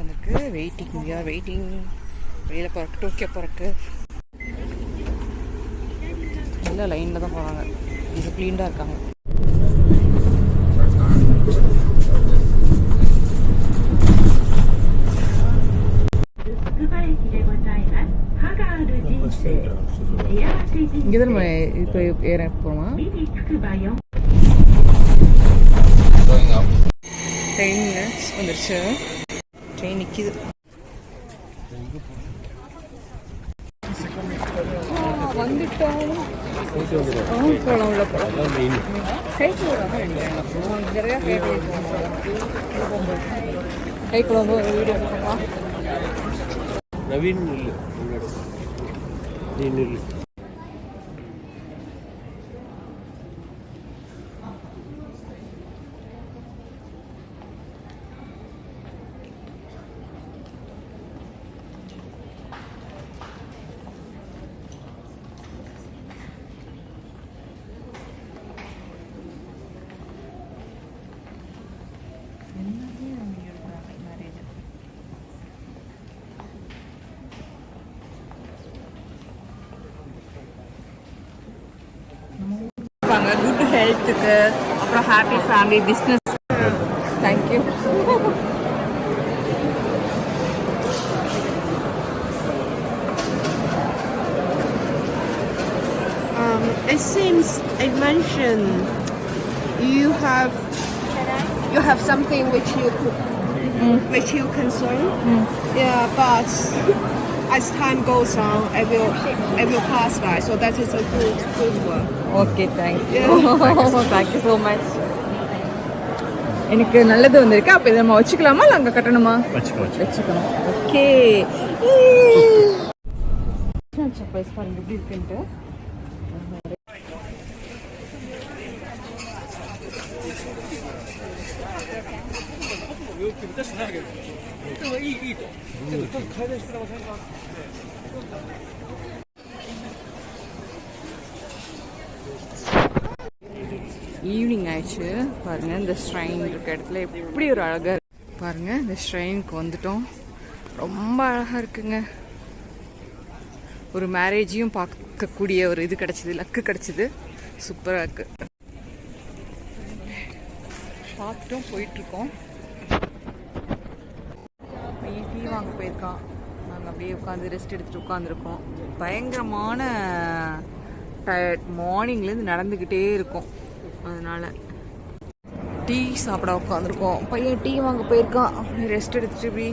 எனக்கு waiting are waiting வெளியில் போகிறக்கு டோக்கியோ போகிறக்கு எல்லாம் லைனில் தான் போகிறாங்க டிசிப்ளீன்டாக இருக்காங்க. இங்கே தான் நம்ம இப்போ ஏற போகிறோமா ட்ரெயின் வந்துருச்சு ட்ரெயின் நிற்கிது வந்துட்டோம் போகலாம் உள்ள போகலாம் கைக்கு கைக்குள்ள வந்து ஒரு வீடியோ எடுக்கலாம் நவீன் இல்லை நீ நில்லு குட் ஹெல்த்துக்கு அப்புறம் happy family business thank you Um, it seems it mentioned you have you have something which you which you concern. Yeah, but as time goes on, it will it will pass by. So that is a good good one. Okay thank you thank you so much எனக்கு நல்லது வந்திருக்கு? அப்போ இதை நம்ம வச்சுக்கலாமா? இல்லை அங்கே கட்டணுமா? வச்சுக்கோ வச்சுக்கோ. வச்சுக்கணும். ஓகே. சர்ப்ரைஸ் பாருங்க எப்படி இருக்குன்ட்டு. ஈவினிங் ஆயிடுச்சு பாருங்க இந்த ஸ்ட்ரைன் இருக்க இடத்துல எப்படி ஒரு அழகா பாருங்க இந்த ஸ்ட்ரைனுக்கு வந்துட்டோம் ரொம்ப அழகா இருக்குங்க ஒரு மேரேஜையும் பார்க்கக்கூடிய ஒரு இது கிடச்சிது லக்கு கிடச்சிது சூப்பராக இருக்குது பார்த்துட்டும் போயிட்டுருக்கோம் அங்கே போயிருக்கான். நாங்கள் அப்படியே உட்காந்து ரெஸ்ட் எடுத்துட்டு உட்காந்துருக்கோம் பயங்கரமான டயர்ட் மார்னிங்லேருந்து நடந்துக்கிட்டே இருக்கும். அதனால டீ சாப்பிட உட்காந்துருக்கோம் பையன் டீ வாங்க போயிருக்கான். ரெஸ்ட் எடுத்துட்டு இப்படி